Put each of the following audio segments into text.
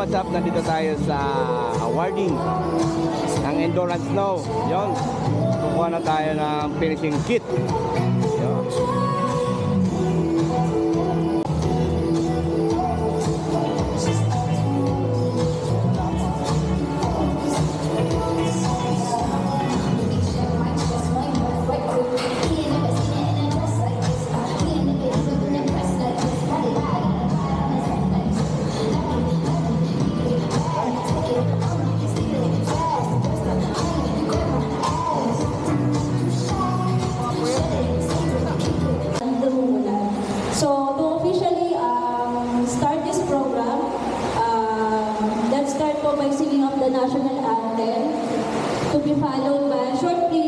what's up? Nandito tayo sa awarding ng Endurance Snow. Yon. Kukuha na tayo ng finishing kit. Yon. Start po by singing of the national anthem to be followed by a short prayer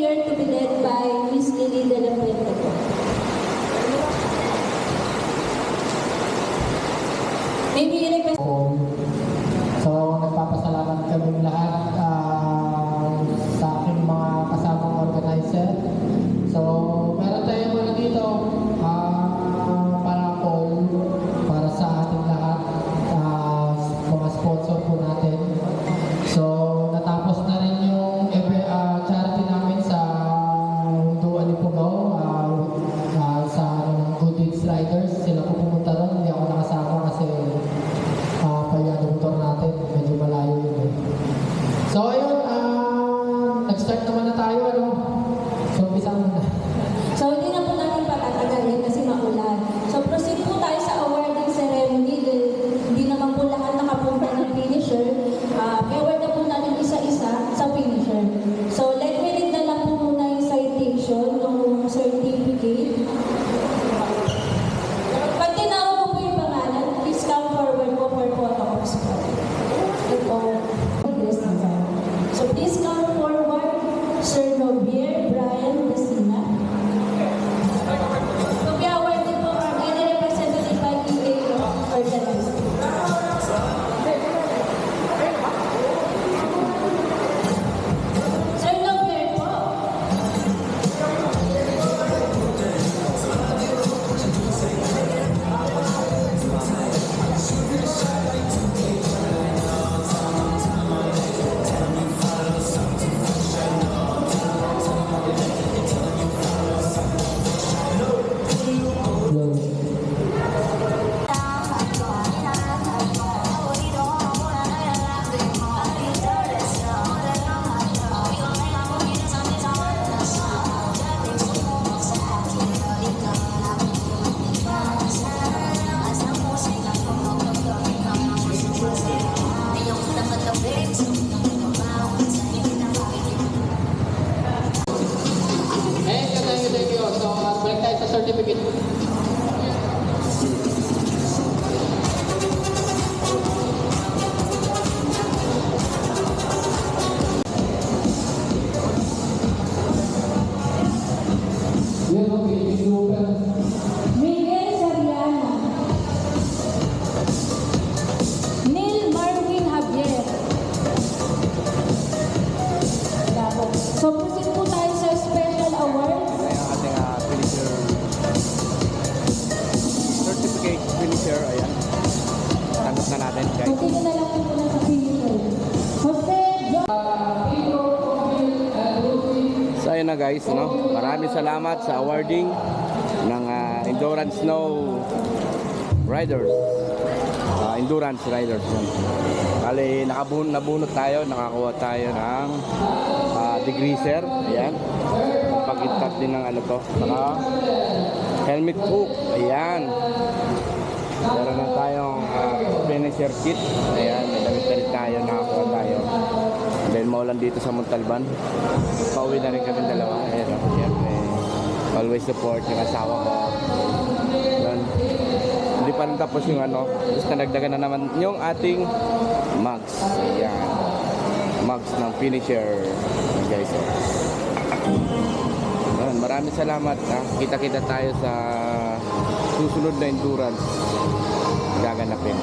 Wala po. So proceed po tayo sa special award. Ito yung ating ah, finisher na natin guys. Continue na lang po muna sa John. So ayun na guys, no? maraming salamat sa awarding ng ah, Endurance Snow Riders. Ah, endurance Riders. Bali, nakabun nabunot tayo, nakakuha tayo ng ah, degreaser. Ayan. Pagkitat din ng ano to. Saka helmet hook. Ayan. Finisher kit. Ayan, may damit na rin tayo, nakakuha tayo. Dahil maulan dito sa Montalban, pauwi na rin kami dalawa. Ayan, oh, syempre, always support yung asawa ko. Yan. Hindi pa rin tapos yung ano, tapos nadagdagan na naman yung ating mugs. Ayan. Mugs ng finisher. Ayan, guys. Oh. Ayan, maraming salamat. Kita-kita tayo sa susunod na endurance gaganapin.